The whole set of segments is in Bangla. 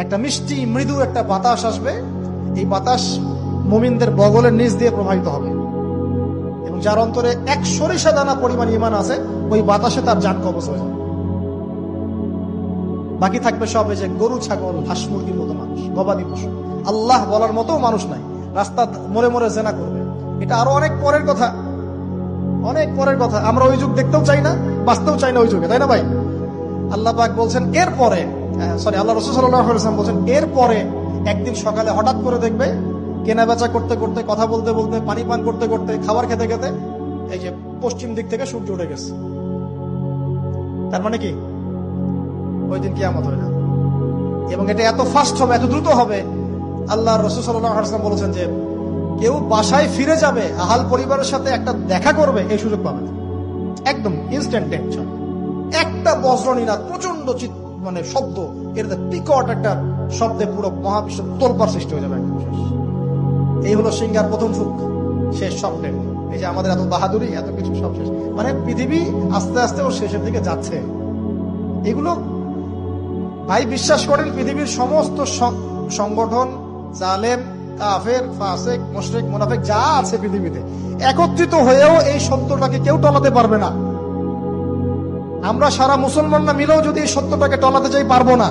একটা মিষ্টি মৃদু একটা বাতাস আসবে। এই বাতাস মুমিনদের বগলের নিচ দিয়ে প্রবাহিত হবে। এবং যার অন্তরে এক সরিষা দানা পরিমাণ ইমান আছে, ওই বাতাসে তার যান কবচ হয়ে যাবে। বাকি থাকবে সব যে গরু, ছাগল, হাঁস, মুরগির মতো মানুষ, গবাদি পশু। আল্লাহ বলার মতো মানুষ নাই। রাস্তা মরে মরে জেনা করবে। এটা আরও অনেক পরের কথা। অনেক পরের কথা। আমরা ওই যুগ দেখতেও চাই না, বাঁচতেও চাই না ওই যুগে। তাই না ভাই? আল্লাহ পাক বলছেন, এরপরে সরি আল্লাহ রসুল সাল্লাম বলছেন, এরপরে একদিন সকালে হঠাৎ করে দেখবে কেনা বেচা করতে করতে, কথা বলতে বলতে, পানি পান করতে করতে, খাবার খেতে খেতে এই যে পশ্চিম দিক থেকে সূর্য উঠে গেছে। তার মানে কি? ওই দিন কিয়ামত হবে না। এবং এটা এত ফাস্ট হবে, এত দ্রুত হবে। আল্লাহ রসুল সাল্লাম বলেছেন যে, কেউ বাসায় ফিরে যাবে, আহাল পরিবারের সাথে একটা দেখা করবে, এই সুযোগ পাবে না। একদম ইনস্ট্যান্ট টেনশন একটা বজ্রনীনাথ প্রচণ্ড চিৎ মানে শব্দ, এর বিকট একটা শব্দে পুরো মহাবিশ্ব তোলপার সৃষ্টি হয়ে যাবে একদম শেষ। এই হলো সিঙ্গার প্রথম ফুক শেষ স্বপ্নে এই যে আমাদের এত বাহাদুরি, এত কিছু সব শেষ। মানে পৃথিবী আস্তে আস্তে ওর শেষের দিকে যাচ্ছে। এগুলো ভাই বিশ্বাস করেন, পৃথিবীর সমস্ত সংগঠন, জালেম, কাফের, ফাসেক, মুশরিক, মুনাফেক, যা আছে পৃথিবীতে, একত্রিত হয়েও এই সত্যটাকে কেউ টলাতে পারবে না। আমরা সারা মুসলমানরা মিলেও যদি এই সত্যটাকে টলাতে যাই, পারব না।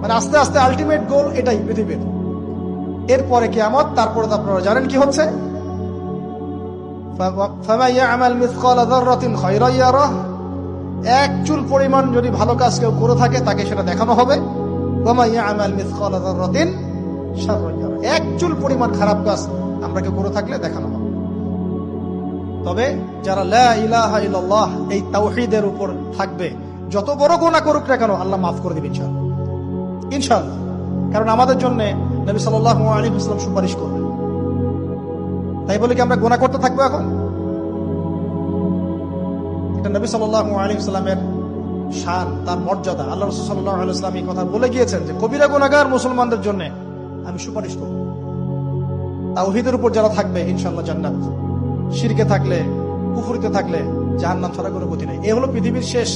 মানে আস্তে আস্তে আলটিমেট গোল এটাই পৃথিবীর। এরপরে কি আমত তারপরে তো আপনারা জানেন কি হচ্ছে। এক চুল পরিমাণ যদি ভালো কাজ কেউ করে থাকে, তাকে সেটা দেখানো হবে। এক চুল পরিমাণ খারাপ কাজ আমরা কেউ করে থাকলে দেখানো হবে। তবে যারা ইলাহা এই তাওহীদের উপর থাকবে, যত বড় গোনা করুক না কেন, আল্লাহ মাফ করে দিবে ইনশাআল্লাহ। ইনশাআল্লাহ। কারণ আমাদের জন্য নবী সাল্লাল্লাহু আলাইহি ওয়াসাল্লাম সুপারিশ করবেন তাই বলে কি আমরা গোনা করতে থাকব এখন? এটা নবী সাল্লাল্লাহু আলাইহি ওয়াসাল্লামের শান, তার মর্যাদা। আল্লাহ রাসূল সাল্লাল্লাহু আলাইহি ওয়াসাল্লাম এই কথা বলে গিয়েছেন যে, কবিরা গোনাগার মুসলমানদের জন্য আমি সুপারিশ করব। তাওহীদের উপর যারা থাকবে, ইনশাআল্লাহ জান্নাত। শিরকে থাকলে পুকুরিতে থাকলে জাহান্নাম ছড়া কোনো গতি নেই। এ হলো পৃথিবীর শেষ